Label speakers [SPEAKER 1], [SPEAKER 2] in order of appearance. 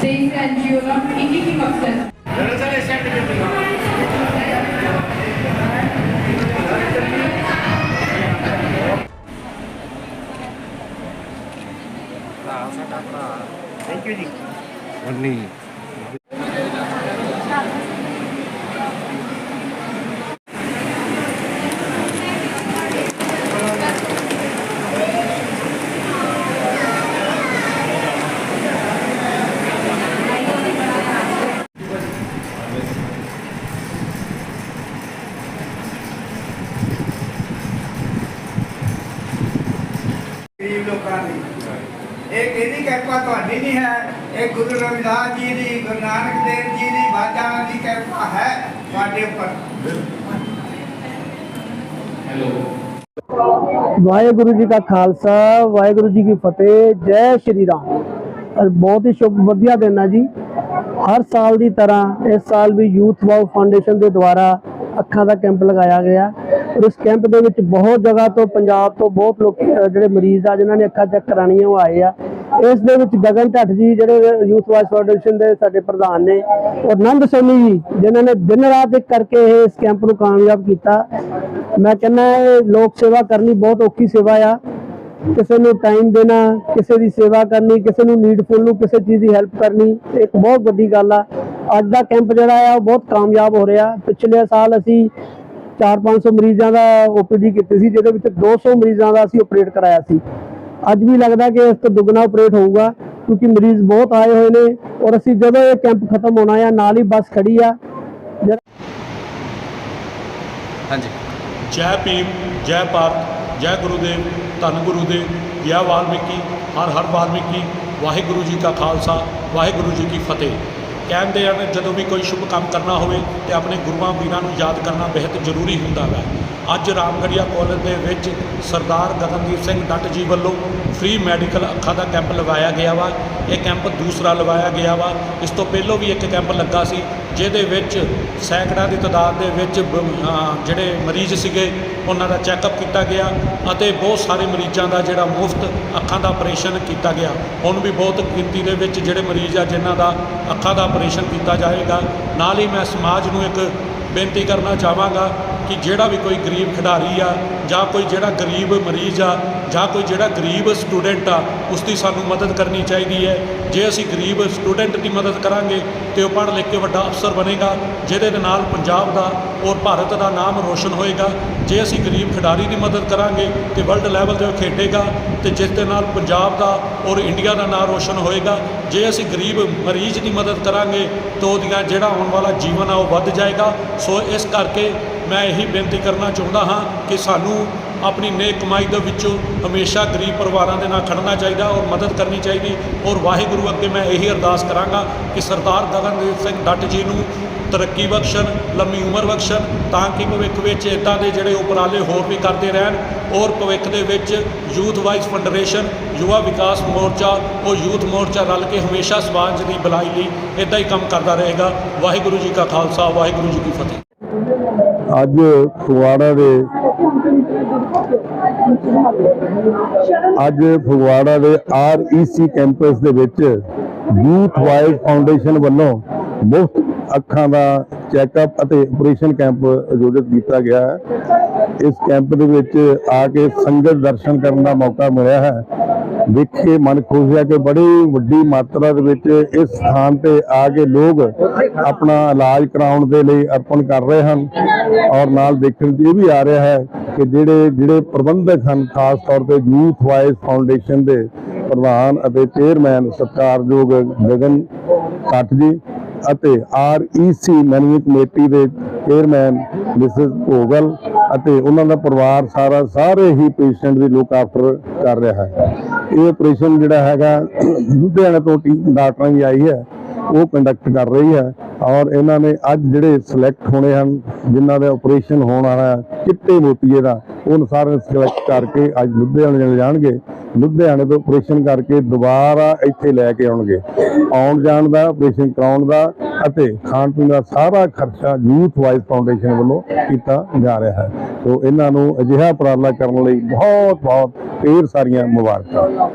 [SPEAKER 1] safe and geologically
[SPEAKER 2] kicking.
[SPEAKER 1] Thank you, Only. ਇਹ ਕਿਹਦੀ ਕਿਰਪਾ ਤੁਹਾਡੀ ਨਹੀਂ ਹੈ? ਇਹ ਗੁਰੂ ਰਵਿਦਾਸ ਜੀ ਦੀ ਗੁਰੂ ਨਾਨਕ ਦੇਵ ਜੀ ਦੀ ਬਾਜਾਂ ਦੀ ਕਿਰਪਾ ਹੈ ਤੁਹਾਡੇ ਉੱਪਰ।
[SPEAKER 3] ਵਾਹਿਗੁਰੂ ਜੀ ਕਾ ਖਾਲਸਾ ਵਾਹਿਗੁਰੂ ਜੀ ਕੀ ਫਤਿਹ ਜੈ ਸ਼੍ਰੀ ਰਾਮ। ਬਹੁਤ ਹੀ ਸ਼ੁਭ ਵਧੀਆ ਦਿਨ ਹੈ ਜੀ। ਹਰ ਸਾਲ ਦੀ ਤਰ੍ਹਾਂ ਇਸ ਸਾਲ ਵੀ ਯੂਥ ਵਾਓ ਫਾਊਂਡੇਸ਼ਨ ਦੇ ਦੁਆਰਾ ਅੱਖਾਂ ਦਾ ਕੈਂਪ ਲਗਾਇਆ ਗਿਆ। ਇਸ ਕੈਂਪ ਦੇ ਵਿੱਚ ਬਹੁਤ ਜਗ੍ਹਾ ਤੋਂ ਪੰਜਾਬ ਤੋਂ ਬਹੁਤ ਲੋਕ ਜਿਹੜੇ ਮਰੀਜ਼ ਆ, ਜਿਨ੍ਹਾਂ ਨੇ ਅੱਖਾਂ ਚੈੱਕ ਕਰਾਉਣੀਆਂ ਉਹ ਆਏ ਆ। ਇਸ ਦੇ ਵਿੱਚ ਗਗਨ ਢੱਟ ਜੀ, ਜਿਹੜੇ ਯੂਥ ਵਾਈਸ ਫਾਊਂਡੇਸ਼ਨ ਦੇ ਸਾਡੇ ਪ੍ਰਧਾਨ ਨੇ, ਔਰ ਨੰਦ ਸੋਨੀ ਜੀ, ਜਿਨ੍ਹਾਂ ਨੇ ਦਿਨ ਰਾਤ ਇੱਕ ਕਰਕੇ ਇਹ ਇਸ ਕੈਂਪ ਨੂੰ ਕਾਮਯਾਬ ਕੀਤਾ। ਮੈਂ ਕਹਿੰਦਾ ਇਹ ਲੋਕ ਸੇਵਾ ਕਰਨੀ ਬਹੁਤ ਔਖੀ ਸੇਵਾ ਆ। ਕਿਸੇ ਨੂੰ ਟਾਈਮ ਦੇਣਾ, ਕਿਸੇ ਦੀ ਸੇਵਾ ਕਰਨੀ, ਕਿਸੇ ਨੂੰ ਨੀਡਫੁਲ ਨੂੰ ਕਿਸੇ ਚੀਜ਼ ਦੀ ਹੈਲਪ ਕਰਨੀ ਇੱਕ ਬਹੁਤ ਵੱਡੀ ਗੱਲ ਆ। ਅੱਜ ਦਾ ਕੈਂਪ ਜਿਹੜਾ ਆ, ਉਹ ਬਹੁਤ ਕਾਮਯਾਬ ਹੋ ਰਿਹਾ। ਪਿਛਲੇ ਸਾਲ ਅਸੀਂ 4-500 ਮਰੀਜ਼ਾਂ ਦਾ ਓਪੀਡੀ ਕੀਤੀ ਸੀ, ਜਿਹਦੇ ਵਿੱਚ 200 ਮਰੀਜ਼ਾਂ ਦਾ ਅਸੀਂ ਆਪਰੇਟ ਕਰਾਇਆ ਸੀ। ਅੱਜ ਵੀ ਲੱਗਦਾ ਕਿ ਇਸ ਤੋਂ ਦੁੱਗਣਾ ਆਪਰੇਟ ਹੋਊਗਾ, ਕਿਉਂਕਿ ਮਰੀਜ਼ ਬਹੁਤ ਆਏ ਹੋਏ ਨੇ ਔਰ ਅਸੀਂ ਜਦੋਂ ਇਹ ਕੈਂਪ ਖਤਮ ਹੋਣਾ ਆ, ਨਾਲ ਹੀ ਬੱਸ ਖੜੀ ਆ।
[SPEAKER 2] ਹਾਂਜੀ।
[SPEAKER 4] ਜੈ ਭੀਮ, ਜੈ ਭਾਰਤ, ਜੈ ਗੁਰੂਦੇਵ, ਧੰਨ ਗੁਰੂਦੇਵ, ਜੈ ਵਾਲਮੀਕੀ, ਹਰ ਹਰ ਵਾਲਮੀਕੀ, ਵਾਹਿਗੁਰੂ ਜੀ ਕਾ ਖਾਲਸਾ, ਵਾਹਿਗੁਰੂ ਜੀ ਕੀ ਫਤਿਹ। ਕਹਿੰਦੇ ਹਨ ਜਦੋਂ ਵੀ ਕੋਈ ਸ਼ੁਭ ਕੰਮ ਕਰਨਾ ਹੋਵੇ ਤੇ ਆਪਣੇ ਗੁਰੂਆਂ ਵੀਰਾਂ ਨੂੰ ਯਾਦ ਕਰਨਾ ਬੇहद ਜ਼ਰੂਰੀ ਹੁੰਦਾ ਹੈ ਅੱਜ ਰਾਮਗੜੀਆ ਕਾਲਜ ਦੇ ਵਿੱਚ ਸਰਦਾਰ ਗਗਨਦੀਪ ਸਿੰਘ ਡੱਟ ਜੀ ਵੱਲੋਂ ਫ੍ਰੀ ਮੈਡੀਕਲ ਅੱਖਾਂ ਦਾ ਕੈਂਪ ਲਗਾਇਆ ਗਿਆ ਵਾ। ਇਹ ਕੈਂਪ ਦੂਸਰਾ ਲਗਾਇਆ ਗਿਆ ਵਾ। ਇਸ ਤੋਂ ਪਹਿਲਾਂ ਵੀ ਇੱਕ ਕੈਂਪ ਲੱਗਾ ਸੀ, ਜਿਹਦੇ ਵਿੱਚ ਸੈਂਕੜਿਆਂ ਦੀ ਤਾਦਾਦ ਦੇ ਵਿੱਚ ਜਿਹੜੇ ਮਰੀਜ਼ ਸੀਗੇ, ਉਹਨਾਂ ਦਾ ਚੈੱਕਅਪ ਕੀਤਾ ਗਿਆ ਅਤੇ ਬਹੁਤ ਸਾਰੇ ਮਰੀਜ਼ਾਂ ਦਾ ਜਿਹੜਾ ਮੁਫਤ ਅੱਖਾਂ ਦਾ ਆਪਰੇਸ਼ਨ ਕੀਤਾ ਗਿਆ। ਹੁਣ ਵੀ ਬਹੁਤ ਗਿਣਤੀ ਦੇ ਵਿੱਚ ਜਿਹੜੇ ਮਰੀਜ਼ ਆ, ਜਿਨ੍ਹਾਂ ਦਾ ਅੱਖਾਂ ਦਾ ਆਪਰੇਸ਼ਨ ਕੀਤਾ ਜਾਏਗਾ। ਨਾਲ ਹੀ ਮੈਂ ਸਮਾਜ ਨੂੰ ਇੱਕ ਬੇਨਤੀ ਕਰਨਾ ਚਾਹਾਂਗਾ ਕਿ ਜਿਹੜਾ ਵੀ ਕੋਈ ਗਰੀਬ ਖਿਡਾਰੀ ਆ, ਜਾਂ ਕੋਈ ਜਿਹੜਾ ਗਰੀਬ ਮਰੀਜ਼ ਆ, ਜਾਂ ਕੋਈ ਜਿਹੜਾ ਗਰੀਬ ਸਟੂਡੈਂਟ ਆ ਉਸ ਦੀ ਸਾਨੂੰ ਮਦਦ ਕਰਨੀ ਚਾਹੀਦੀ ਹੈ। ਜੇ ਅਸੀਂ ਗਰੀਬ ਸਟੂਡੈਂਟ ਦੀ ਮਦਦ ਕਰਾਂਗੇ, ਤੇ ਉਹ ਪੜ੍ਹ ਲਿਖ ਕੇ ਵੱਡਾ ਅਫਸਰ ਬਣੇਗਾ, ਜਿਹਦੇ ਨਾਲ ਪੰਜਾਬ ਦਾ ਔਰ ਭਾਰਤ ਦਾ ਨਾਮ ਰੋਸ਼ਨ ਹੋਏਗਾ। ਜੇ ਅਸੀਂ ਗਰੀਬ ਖਿਡਾਰੀ ਦੀ ਮਦਦ ਕਰਾਂਗੇ, ਤੇ ਵਰਲਡ ਲੈਵਲ ਤੇ ਉਹ ਖੇਡੇਗਾ, ਤੇ ਜਿਸ ਦੇ ਨਾਲ ਪੰਜਾਬ ਦਾ ਔਰ ਇੰਡੀਆ ਦਾ ਨਾਮ ਰੋਸ਼ਨ ਹੋਏਗਾ। ਜੇ ਅਸੀਂ ਗਰੀਬ ਮਰੀਜ਼ ਦੀ ਮਦਦ ਕਰਾਂਗੇ, ਤਾਂ ਉਹਦੀਆਂ ਜਿਹੜਾ ਆਉਣ ਵਾਲਾ ਜੀਵਨ ਆ, ਉਹ ਵੱਧ ਜਾਏਗਾ। ਸੋ ਇਸ ਕਰਕੇ ਮੈਂ ਇਹੀ ਬੇਨਤੀ ਕਰਨਾ ਚਾਹੁੰਦਾ ਹਾਂ ਕਿ ਸਾਨੂੰ ਆਪਣੀ ਨੇਕ ਕਮਾਈ ਦੇ ਵਿੱਚੋਂ ਹਮੇਸ਼ਾ ਗਰੀਬ ਪਰਿਵਾਰਾਂ ਦੇ ਨਾਲ ਖੜਨਾ ਚਾਹੀਦਾ ਔਰ ਮਦਦ ਕਰਨੀ ਚਾਹੀਦੀ ਔਰ ਵਾਹਿਗੁਰੂ ਅੱਗੇ ਮੈਂ ਇਹੀ ਅਰਦਾਸ ਕਰਾਂਗਾ ਕਿ ਸਰਦਾਰ ਗਗਨਦੀਪ ਸਿੰਘ ਡੱਟ ਜੀ ਨੂੰ ਤਰੱਕੀ ਬਖਸ਼ਣ, ਲੰਮੀ ਉਮਰ ਬਖਸ਼ਣ, ਤਾਂ ਕਿ ਭਵਿੱਖ ਵਿੱਚ ਇਦਾਂ ਦੇ ਜਿਹੜੇ ਉਪਰਾਲੇ ਹੋਰ ਵੀ ਕਰਦੇ ਰਹਿਣ ਔਰ ਭਵਿੱਖ ਦੇ ਵਿੱਚ youth wise federation, Yuva Vikas Morcha ਉਹ ਯੂਥ ਮੋਰਚਾ ਰਲ ਕੇ ਹਮੇਸ਼ਾ ਸਮਾਜ ਦੀ ਭਲਾਈ ਲਈ ਇਦਾਂ ਹੀ ਕੰਮ ਕਰਦਾ ਰਹੇਗਾ। ਵਾਹਿਗੁਰੂ ਜੀ ਕਾ ਖਾਲਸਾ, ਵਾਹਿਗੁਰੂ ਜੀ ਕੀ ਫਤਿਹ।
[SPEAKER 5] ਅੱਜ ਫਗਵਾੜਾ ਦੇ ਅੱਜ ਫਗਵਾੜਾ ਦੇ ਆਰਈਸੀ ਕੈਂਪਸ ਦੇ ਵਿੱਚ ਯੂਥ ਵਾਈਜ਼ ਫਾਊਂਡੇਸ਼ਨ ਵੱਲੋਂ ਮੁਫਤ ਅੱਖਾਂ ਦਾ ਚੈੱਕਅਪ ਅਤੇ ਆਪਰੇਸ਼ਨ ਕੈਂਪ ਆਯੋਜਿਤ ਕੀਤਾ ਗਿਆ ਹੈ। ਇਸ ਕੈਂਪ ਦੇ ਵਿੱਚ ਆ ਕੇ ਸੰਗਤ ਦਰਸ਼ਨ ਕਰਨ ਦਾ ਮੌਕਾ ਮਿਲਿਆ ਹੈ। ਦੇਖ ਕੇ ਮਨ ਖੁਸ਼ ਹੈ ਕਿ ਬੜੀ ਵੱਡੀ ਮਾਤਰਾ ਦੇ ਵਿੱਚ ਇਸ ਸਥਾਨ ਤੇ ਆ ਕੇ ਲੋਕ ਆਪਣਾ ਇਲਾਜ ਕਰਾਉਣ ਦੇ ਲਈ ਅਰਪਣ ਕਰ ਰਹੇ ਹਨ ਔਰ ਨਾਲ ਦੇਖਣ 'ਚ ਇਹ ਵੀ ਆ ਰਿਹਾ ਹੈ ਕਿ ਜਿਹੜੇ ਜਿਹੜੇ ਪ੍ਰਬੰਧਕ ਹਨ, ਖਾਸ ਤੌਰ ਤੇ ਯੂਥ ਵਾਈਜ਼ ਫਾਊਂਡੇਸ਼ਨ ਦੇ ਪ੍ਰਧਾਨ ਅਤੇ ਚੇਅਰਮੈਨ ਸਤਿਕਾਰਯੋਗ ਗਗਨ ਕੱਟ ਜੀ ਅਤੇ ਆਰਈਸੀ ਮੈਨੇਜਿੰਗ ਕਮੇਟੀ ਦੇ ਚੇਅਰਮੈਨ ਮਿਸਿਸ ਭੋਗਲ ਅਤੇ ਉਹਨਾਂ ਦਾ ਪਰਿਵਾਰ ਸਾਰਾ, ਸਾਰੇ ਹੀ ਪੇਸ਼ੈਂਟ ਦੀ ਲੁੱਕ ਆਫਟਰ ਕਰ ਰਿਹਾ ਹੈ। ਇਹ ਆਪਰੇਸ਼ਨ ਜਿਹੜਾ ਹੈਗਾ, ਲੁਧਿਆਣੇ ਤੋਂ ਟੀਮ ਡਾਕਟਰਾਂ ਦੀ ਆਈ ਹੈ, ਉਹ ਕੰਡਕਟ ਕਰ ਰਹੀ ਹੈ ਔਰ ਇਹਨਾਂ ਨੇ ਅੱਜ ਜਿਹੜੇ ਸਿਲੈਕਟ ਹੋਣੇ ਹਨ, ਜਿਨ੍ਹਾਂ ਦਾ ਆਪਰੇਸ਼ਨ ਹੋਣ ਵਾਲਾ ਚਿੱਟੇ ਮੋਤੀਏ ਦਾ, ਉਹ ਸਾਰੇ ਸਿਲੈਕਟ ਕਰਕੇ ਅੱਜ ਲੁਧਿਆਣੇ ਲੈ ਜਾਣਗੇ। ਲੁਧਿਆਣੇ ਤੋਂ ਆਪਰੇਸ਼ਨ ਕਰਕੇ ਦੁਬਾਰਾ ਇੱਥੇ ਲੈ ਕੇ ਆਉਣਗੇ। ਆਉਣ ਜਾਣ ਦਾ ਆਪਰੇਸ਼ਨ ਕਰਾਉਣ ਦਾ ਅਤੇ ਖਾਣ ਪੀਣ ਦਾ ਸਾਰਾ ਖਰਚਾ ਯੂਥ ਵਾਈਜ਼ ਫਾਊਂਡੇਸ਼ਨ ਵੱਲੋਂ ਕੀਤਾ ਜਾ ਰਿਹਾ ਹੈ। ਸੋ ਇਹਨਾਂ ਨੂੰ ਅਜਿਹਾ ਉਪਰਾਲਾ ਕਰਨ ਲਈ ਬਹੁਤ ਬਹੁਤ ਢੇਰ ਸਾਰੀਆਂ ਮੁਬਾਰਕਾਂ।